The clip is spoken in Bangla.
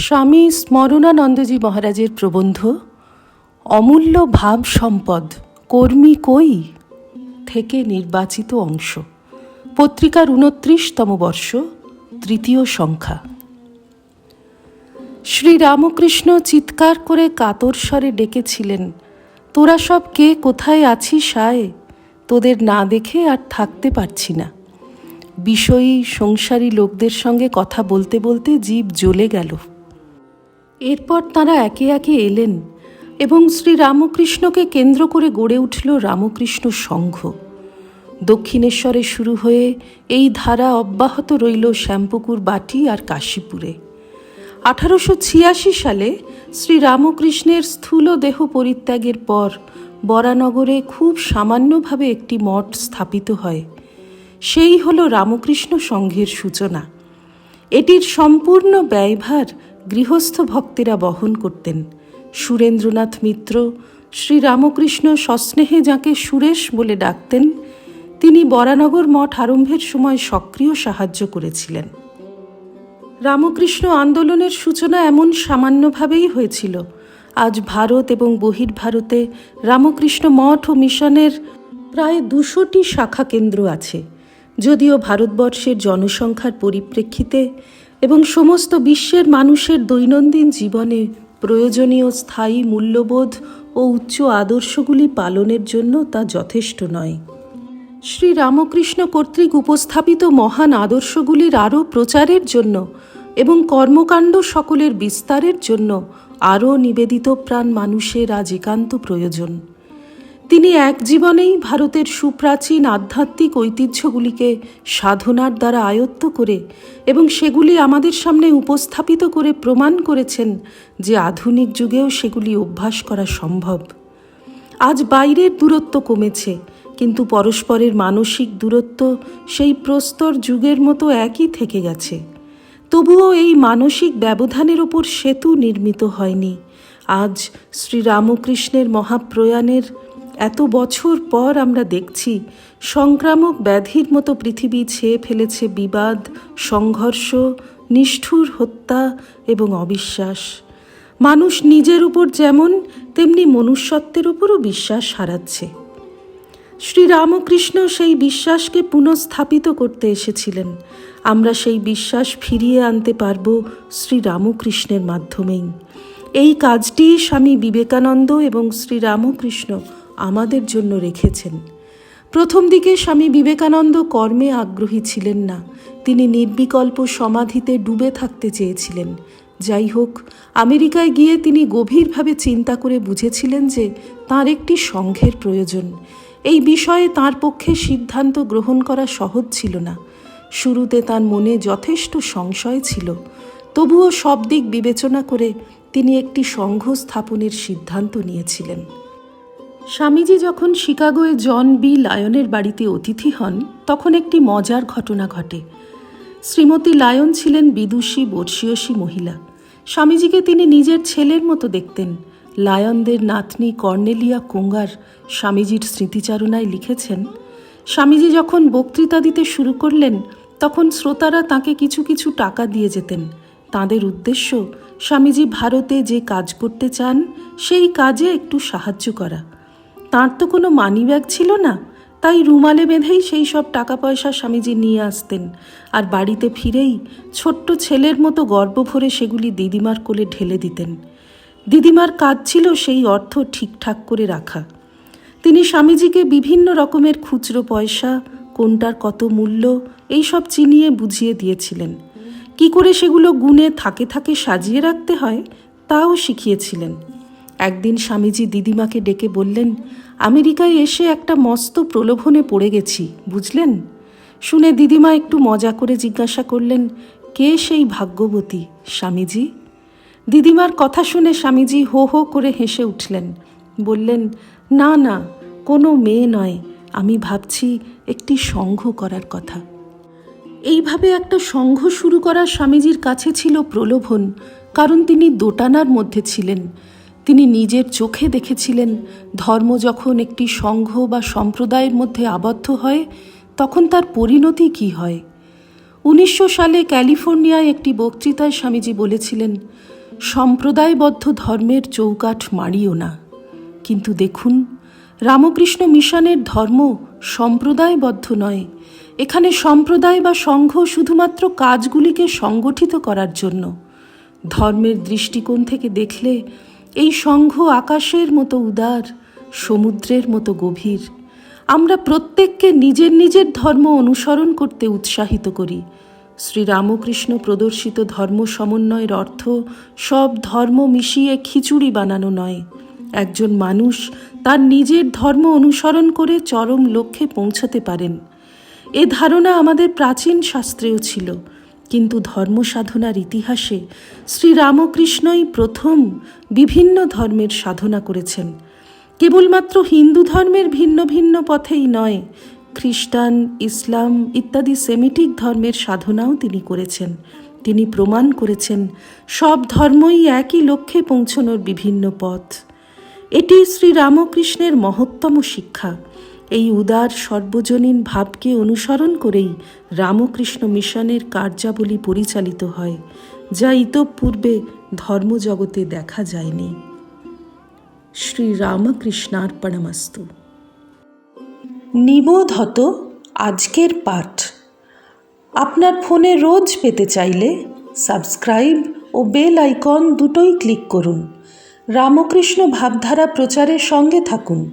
স্বামী স্মরণানন্দজি মহারাজের প্রবন্ধ, অমূল্য ভাব সম্পদ, কর্মী কই? থেকে নির্বাচিত অংশ। পত্রিকার উনত্রিশতম বর্ষ, তৃতীয় সংখ্যা। শ্রীরামকৃষ্ণ চিৎকার করে কাতর স্বরে ডেকেছিলেন, তোরা সব কে? কোথায় আছিস আয়? তোদের না দেখে আর থাকতে পারছি না। বিষয়ী, সংসারী লোকদের সঙ্গে কথা বলতে বলতে জীব জ্বলে গেল। এরপর তারা একে একে এলেন এবং শ্রী রামকৃষ্ণকে কেন্দ্র করে গড়ে উঠল রামকৃষ্ণ সংঘ। দক্ষিণেশ্বরে শুরু হয়ে এই ধারা অব্যাহত রইল শ্যামপুকুর, বাটি আর কাশীপুরে। আঠারোশো ছিয়াশি সালে শ্রী রামকৃষ্ণের স্থূল দেহ পরিত্যাগের পর বরানগরে খুব সামান্যভাবে একটি মঠ স্থাপিত হয়। সেই হল রামকৃষ্ণ সংঘের সূচনা। এটির সম্পূর্ণ ব্যয়ভার গৃহস্থ ভক্তেরা বহন করতেন। সুরেন্দ্রনাথ মিত্র শ্রী রামকৃষ্ণ সস্নেহে যাকে সুরেশ বলে ডাকতেন, তিনি বরানগর মঠ আরম্ভের সময় সক্রিয় সাহায্য করেছিলেন। রামকৃষ্ণ আন্দোলনের সূচনা এমন সামান্যভাবেই হয়েছিল। আজ ভারত এবং বহির্ভারতে রামকৃষ্ণ মঠ ও মিশনের প্রায় দুশোটি শাখা কেন্দ্র আছে। যদিও ভারতবর্ষের জনসংখ্যার পরিপ্রেক্ষিতে এবং সমস্ত বিশ্বের মানুষের দৈনন্দিন জীবনে প্রয়োজনীয় স্থায়ী মূল্যবোধ ও উচ্চ আদর্শগুলি পালনের জন্য তা যথেষ্ট নয়। শ্রী রামকৃষ্ণ কর্তৃক উপস্থাপিত মহান আদর্শগুলির আরও প্রচারের জন্য এবং কর্মকাণ্ড সকলের বিস্তারের জন্য আরও নিবেদিত প্রাণ মানুষের আজ একান্ত প্রয়োজন। তিনি এক জীবনেই ভারতের সুপ্রাচীন আধ্যাত্মিক ঐতিহ্যগুলিকে সাধনার দ্বারা আয়ত্ত করে এবং সেগুলি আমাদের সামনে উপস্থাপিত করে প্রমাণ করেছেন যে আধুনিক যুগেও সেগুলি অভ্যাস করা সম্ভব। আজ বাইরের দূরত্ব কমেছে, কিন্তু পরস্পরের মানসিক দূরত্ব সেই প্রস্তর যুগের মতো একই থেকে গেছে। তবুও এই মানসিক ব্যবধানের ওপর সেতু নির্মিত হয়নি। আজ শ্রীরামকৃষ্ণের মহাপ্রয়াণের এত বছর পর আমরা দেখছি সংক্রামক ব্যাধির মতো পৃথিবী ছেয়ে ফেলেছে বিবাদ, সংঘর্ষ, নিষ্ঠুর হত্যা এবং অবিশ্বাস। মানুষ নিজের উপর যেমন, তেমনি মনুষ্যত্বের উপরও বিশ্বাস হারাচ্ছে। শ্রীরামকৃষ্ণ সেই বিশ্বাসকে পুনঃস্থাপিত করতে এসেছিলেন। আমরা সেই বিশ্বাস ফিরিয়ে আনতে পারব শ্রীরামকৃষ্ণের মাধ্যমেই। এই কাজটি স্বামী বিবেকানন্দ এবং শ্রীরামকৃষ্ণ আমাদের জন্য রেখেছেন। প্রথম দিকে স্বামী বিবেকানন্দ কর্মে আগ্রহী ছিলেন না। তিনি নির্বিকল্প সমাধিতে ডুবে থাকতে চেয়েছিলেন। যাই হোক, আমেরিকায় গিয়ে তিনি গভীরভাবে চিন্তা করে বুঝেছিলেন যে তার একটি সংঘের প্রয়োজন। এই বিষয়ে তার পক্ষে সিদ্ধান্ত গ্রহণ করা সহজ ছিল না। শুরুতে তার মনে যথেষ্ট সংশয় ছিল। তবুও সব দিক বিবেচনা করে তিনি একটি সংঘ স্থাপনের সিদ্ধান্ত নিয়েছিলেন। স্বামীজি যখন শিকাগোয় জন বি লায়নের বাড়িতে অতিথি হন, তখন একটি মজার ঘটনা ঘটে। শ্রীমতী লায়ন ছিলেন বিদুষী বর্ষীয়সী মহিলা। স্বামীজিকে তিনি নিজের ছেলের মতো দেখতেন। লায়নদের নাতনি কর্নেলিয়া কোঙ্গার স্বামীজির স্মৃতিচারণায় লিখেছেন, স্বামীজি যখন বক্তৃতা দিতে শুরু করলেন, তখন শ্রোতারা তাকে কিছু কিছু টাকা দিয়ে যেতেন। তাদের উদ্দেশ্য, স্বামীজি ভারতে যে কাজ করতে চান, সেই কাজে একটু সাহায্য করা। তার তো কোনো মানিব্যাগ ছিল না। তাই রুমালে বেঁধেই সেই সব টাকা পয়সা স্বামীজি নিয়ে আসতেন। আর বাড়িতে ফিরেই ছোট্ট ছেলের মতো গর্ব ভরে সেগুলি দিদিমার কোলে ঢেলে দিতেন। দিদিমার কাজ ছিল সেই অর্থ ঠিকঠাক করে রাখা। তিনি স্বামীজিকে বিভিন্ন রকমের খুচরো পয়সা, কোনটার কত মূল্য এইসব চিনিয়ে বুঝিয়ে দিয়েছিলেন। কি করে সেগুলো গুণে থাকে থাকে সাজিয়ে রাখতে হয়, তাও শিখিয়েছিলেন। একদিন স্বামীজি দিদিমাকে ডেকে বললেন, আমেরিকায় এসে একটা মস্ত প্রলোভনে পড়ে গেছি, বুঝলেন? শুনে দিদিমা একটু মজা করে জিজ্ঞাসা করলেন, কে সেই ভাগ্যবতী স্বামীজি? দিদিমার কথা শুনে স্বামীজি হো হো করে হেসে উঠলেন, বললেন, না না, কোনো মেয়ে নয়, আমি ভাবছি একটি সংঘ করার কথা। এইভাবে একটা সংঘ শুরু করা স্বামীজির কাছে ছিল প্রলোভন, কারণ তিনি দোটানার মধ্যে ছিলেন। তিনি নিজের চোখে দেখেছিলেন, ধর্ম যখন একটি সংঘ বা সম্প্রদায়ের মধ্যে আবদ্ধ হয়, তখন তার পরিণতি কি হয়? উনিশশো সালে ক্যালিফোর্নিয়ায় একটি বক্তৃতায় স্বামীজি বলেছিলেন, সম্প্রদায়বদ্ধ ধর্মের চৌকাঠ মারিও না। কিন্তু দেখুন, রামকৃষ্ণ মিশনের ধর্ম সম্প্রদায়বদ্ধ নয়। এখানে সম্প্রদায় বা সংঘ শুধুমাত্র কাজগুলিকে সংগঠিত করার জন্য। ধর্মের দৃষ্টিকোণ থেকে দেখলে এই সংঘ আকাশের মতো উদার, সমুদ্রের মতো গভীর। আমরা প্রত্যেককে নিজের নিজের ধর্ম অনুসরণ করতে উৎসাহিত করি। শ্রীরামকৃষ্ণ প্রদর্শিত ধর্ম সমন্বয়ের অর্থ সব ধর্ম মিশিয়ে খিচুড়ি বানানো নয়। একজন মানুষ তার নিজের ধর্ম অনুসরণ করে চরম লক্ষ্যে পৌঁছতে পারেন। এ ধারণা আমাদের প্রাচীন শাস্ত্রেও ছিল। কিন্তু ধর্ম সাধনার ইতিহাসে শ্রীরামকৃষ্ণই প্রথম বিভিন্ন ধর্মের সাধনা করেছেন। কেবলমাত্র হিন্দু ধর্মের ভিন্ন ভিন্ন পথেই নয়, খ্রিস্টান, ইসলাম ইত্যাদি সেমিটিক ধর্মের সাধনাও তিনি করেছেন। তিনি প্রমাণ করেছেন, সব ধর্মই একই লক্ষ্যে পৌঁছনোর বিভিন্ন পথ। এটি শ্রীরামকৃষ্ণের মহত্তম শিক্ষা। এই উদার সর্বজনীন ভাবকে অনুসরণ করেই রামকৃষ্ণ মিশনের কার্যাবলী পরিচালিত হয়, যা ইতঃপূর্বে ধর্মজগতে দেখা যায়নি। শ্রীরামকৃষ্ণার্পণমস্তু। নিবোধত আজকের পাঠ। আপনার ফোনে রোজ পেতে চাইলে সাবস্ক্রাইব ও বেল আইকন দুটোই ক্লিক করুন। রামকৃষ্ণ ভাবধারা প্রচারের সঙ্গে থাকুন।